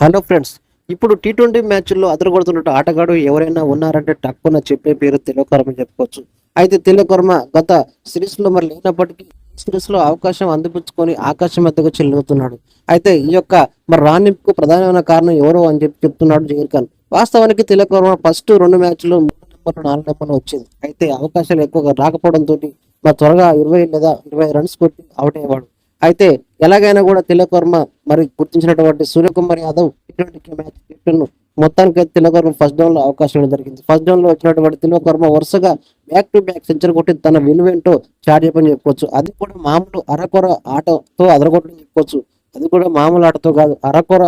Hello friends ఇప్పుడు T twenty మ్యాచ్ల్లో అదరగొడుతున్నట్టు ఆటగాడు ఎవరైనా ఉన్నారంటే టక్కున చెప్పే పేరు తిలకర్మ చెప్పుకోవచ్చు. అయితే తిలకర్మ గత సిరీస్లో మరి లేనప్పటికీ సిరీస్లో అవకాశం అందిపుచ్చుకొని ఆకాశం ఎద్దకు చెల్లుతున్నాడు అయితే ఈ యొక్క మరి రాణింపుకు ప్రధానమైన కారణం ఎవరో అని చెప్పి చెప్తున్నాడు జహీర్ ఖాన్. వాస్తవానికి తిలకర్మ ఫస్ట్ రెండు మ్యాచ్లు మూడు నెంబర్లు నాలుగు నెంబర్లు వచ్చింది. అయితే అవకాశాలు ఎక్కువగా రాకపోవడంతో మరి త్వరగా ఇరవై లేదా ఇరవై రన్స్ కొట్టి అవుట్ అయ్యేవాడు. అయితే ఎలాగైనా కూడా తిలక్ వర్మ మరి గుర్తించినటువంటి సూర్యకుమార్ యాదవ్ ఇటువంటి మ్యాచ్ కెప్టెన్ మొత్తానికి తిలక్ వర్మ ఫస్ట్ డౌన్లో అవకాశం జరిగింది ఫస్ట్ డౌన్లో వచ్చినటువంటి తిలక్ వర్మ వరుసగా బ్యాక్ టు బ్యాక్ సెంచరీ కొట్టి తన విలువేంటో చాట్ చెప్పని చెప్పుకోవచ్చు. అది కూడా మామూలు అరకొర ఆటతో అదరగొట్టని చెప్పుకోవచ్చు. అది కూడా మామూలు ఆటతో కాదు. అరకొర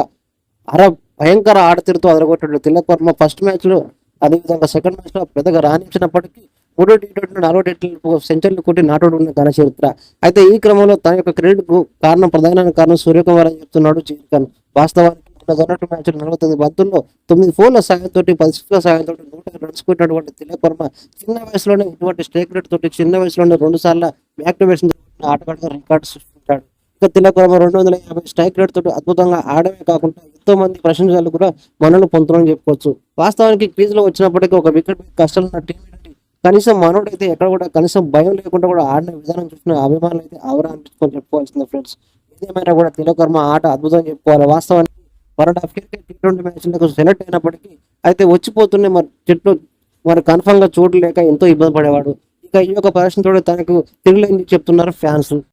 అర భయంకర ఆడతీరుతో అదరగొట్టాడు తిలక్ వర్మ ఫస్ట్ మ్యాచ్లో అదేవిధంగా సెకండ్ మ్యాచ్లో పెద్దగా రాణించినప్పటికీ మూడో టీ ట్వంటీ నాలుగో టీ సెంచరీలు కొట్టి నాటోడు ఉన్న ఘన చరిత్ర. అయితే ఈ క్రమంలో తన యొక్క క్రెడిట్కు కారణం ప్రధాన కారణం సూర్యకుమార్ అని చెప్తున్నాడు జహీర్ ఖాన్. వాస్తవానికి నిన్న మ్యాచ్ నలభై తొమ్మిది బంతుల్లో తొమ్మిది ఫోన్ల సాయంతో పది సిక్స్ల సాయంతో నూట రన్స్ కొట్టినటువంటి తిలక్ వర్మ చిన్న వయసులోనే ఇటువంటి స్టేక్ రేట్ తోటి చిన్న వయసులోనే రెండు సార్లు బ్యాక్ టు బ్యాట్స్ ఆటగాడుగా రికార్డు సృష్టించాడు. ఇక తిలక్ వర్మ రెండు వందల యాభై స్ట్రైక్ రేట్ తోటి అద్భుతంగా ఆడమే కాకుండా ఎంతో మంది ప్రశంసలు కూడా మనల్ని పొందుతున్నారని చెప్పుకోవచ్చు. వాస్తవానికి క్రీజ్లో వచ్చినప్పటికీ ఒక వికెట్ కష్టం టీం కనీసం మనోడు అయితే ఎక్కడ కూడా కనీసం భయం లేకుండా కూడా ఆడిన విధానం చూసిన అభిమానులు అయితే అవరా అనిపించుకొని ఫ్రెండ్స్ ఏదేమైనా కూడా తిలకర్మ ఆట అద్భుతం చెప్పుకోవాలి. వాస్తవానికి world of cricket T twenty మ్యాచ్లకు select అయినప్పటికీ అయితే వచ్చిపోతున్న మరి చెట్లు మరి కన్ఫర్మ్గా చోటు లేక ఎంతో ఇబ్బంది పడేవాడు. ఇక ఈ యొక్క పరిస్థితితో తనకు తిరగలేని చెప్తున్నారు ఫ్యాన్స్